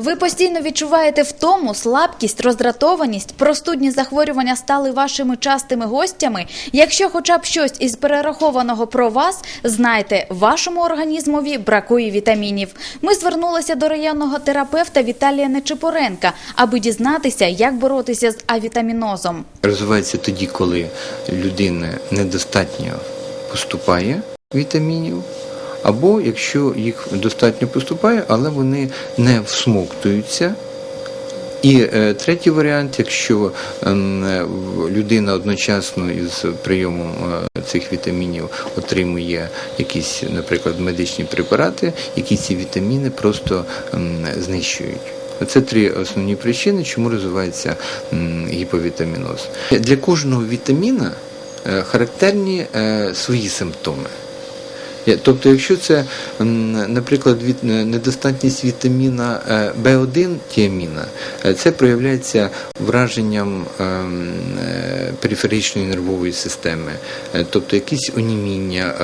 Ви постійно відчуваєте втому, слабкість, роздратованість, простудні захворювання стали вашими частими гостями. Якщо хоча б щось із перерахованого про вас, знайте, вашому організмові бракує вітамінів. Ми звернулися до районного терапевта Віталія Нечипоренка, аби дізнатися, як боротися з авітамінозом. Розвивається тоді, коли людина недостатньо поступає вітамінів, або якщо їх достатньо поступає, але вони не всмоктуються. І е, третій варіант, якщо ем, е, людина одночасно із прийомом е, цих вітамінів отримує якісь, наприклад, медичні препарати, які ці вітаміни просто ем, знищують. Це три основні причини, чому розвивається гіповітаміноз. Для кожного вітаміна характерні свої симптоми. Тобто, якщо це, наприклад, е, недостатність вітаміна е, В1 тіаміна, е, це проявляється враженням ем, периферичної нервової системи, тобто якісь оніміння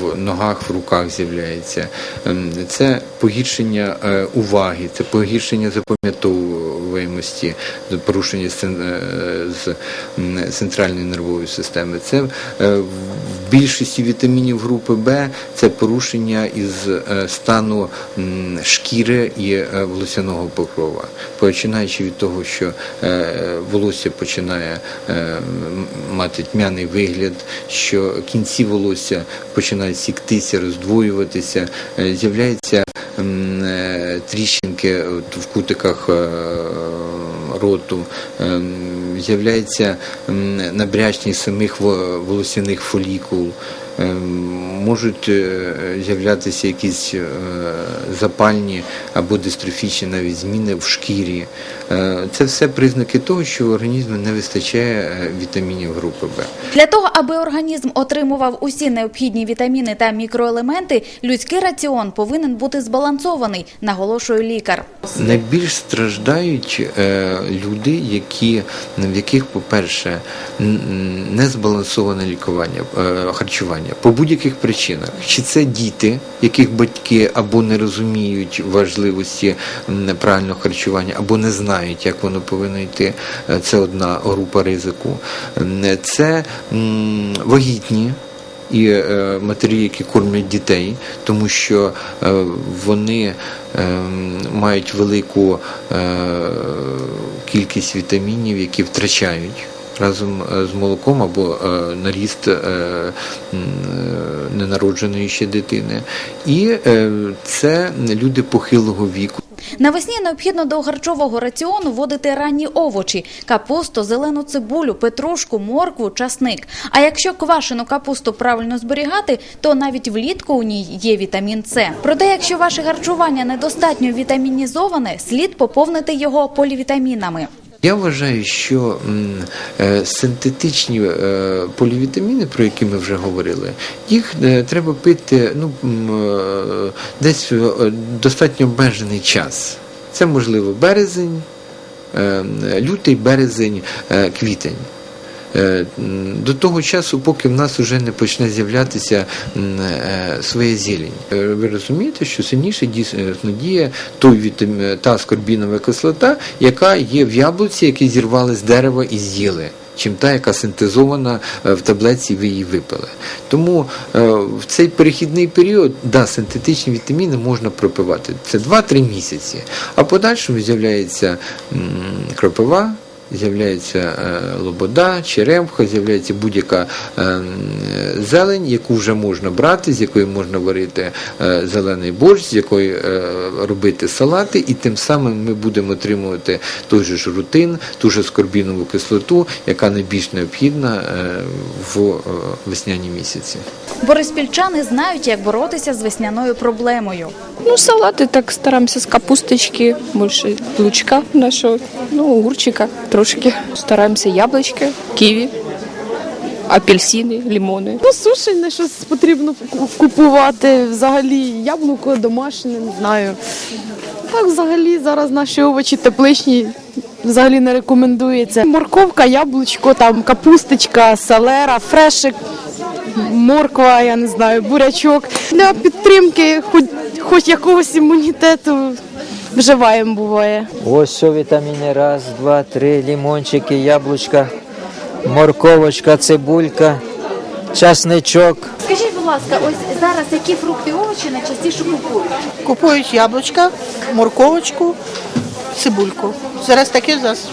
в ногах, в руках з'являється, Ем, це погіршення уваги, це погіршення запам'ятовуємості, порушення з центральної нервової системи. Це в більшості вітамінів групи Б це порушення із е, стану шкіри і е, волосяного покрова, починаючи від того, що е, волосся починає мати тьмяний вигляд, що кінці волосся починають сіктися, роздвоюватися, з'являються е, тріщинки в кутиках роту, з'являється набрячність самих во- волосяних фолікул, можуть е, з'являтися якісь е, запальні або дистрофічні навіть зміни в шкірі. Е, Це все признаки того, що в організму не вистачає е, вітамінів групи Б. Для того, аби організм отримував усі необхідні вітаміни та мікроелементи, людський раціон повинен бути збалансований, наголошує лікар. Найбільш страждають е, люди, які, в яких, по-перше, н- н- не збалансоване лікування, е, харчування по будь-яких причинах. Чи це діти, яких батьки або не розуміють важливості правильного харчування, або не знають, як воно повинно йти. Е, Це одна група ризику. Це вагітні і е, матері, які кормлять дітей, тому що е, вони мають велику кількість вітамінів, які втрачають. Разом е, з молоком або е, на ріст е, ненародженої ще дитини. І це люди похилого віку. Навесні необхідно до харчового раціону вводити ранні овочі: капусту, зелену цибулю, петрушку, моркву, часник. А якщо квашену капусту правильно зберігати, то навіть влітку у ній є вітамін С. Проте, якщо ваше харчування недостатньо вітамінізоване, слід поповнити його полівітамінами. Я вважаю, що е, синтетичні е, полівітаміни, про які ми вже говорили, їх е, треба пити ну, десь достатньо обмежений час. Це можливо березень, е, лютий, березень, квітень. Е, До того часу, поки в нас вже не почне з'являтися е, своя зелень. Е, Ви розумієте, що сильніше дійсно діє той та скорбінова кислота, яка є в яблуці, які зірвали з дерева і з'їли. Чим та, яка синтезована в таблетці, ви її випили. Тому в цей перехідний період да, синтетичні вітаміни можна пропивати. Це 2-3 місяці. А подальшому з'являється кропива, з'являється е, лобода, черемха, з'являється будь-яка е, зелень, яку вже можна брати, з якої можна варити е, зелений борщ, з якої робити салати, і тим самим ми будемо отримувати той же ж рутин, ту ж скорбінову кислоту, яка найбільш необхідна в весняні місяці. Бориспільчани знають, як боротися з весняною проблемою. Ну, салаты так стараемся с капусточки, больше лучка нашего, ну, огурчика трошки. Стараемся яблочки, киви, апельсини, лимони. Ну, сушене щось потрібно ку- купувати. Взагалі яблуко домашнє, не знаю. Так, взагалі, зараз наші овочі тепличні взагалі не рекомендується. Морковка, яблучко, там капусточка, селера, фрешик, морква, я не знаю, бурячок. Для підтримки хоч, хоч якогось імунітету вживаємо буває. Ось що вітаміни. Раз, два, три, лімончики, яблучка, морковочка, цибулька, часничок. Скажіть, будь ласка, ось зараз які фрукти і овочі найчастіше купують? Купують яблучка, морковочку, цибульку. Зараз таке зараз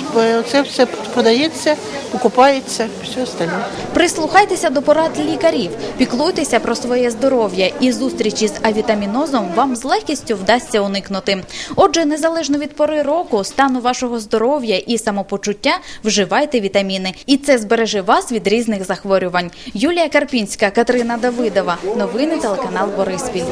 це все продається, покупається, все остальне. Прислухайтеся до порад лікарів, піклуйтеся про своє здоров'я і зустрічі з авітамінозом вам з легкістю вдасться уникнути. Отже, незалежно від пори року, стану вашого здоров'я і самопочуття, вживайте вітаміни, і це збереже вас від різних захворювань. Юлія Карпінська, Катерина Давидова. Новини телеканал Бориспіль.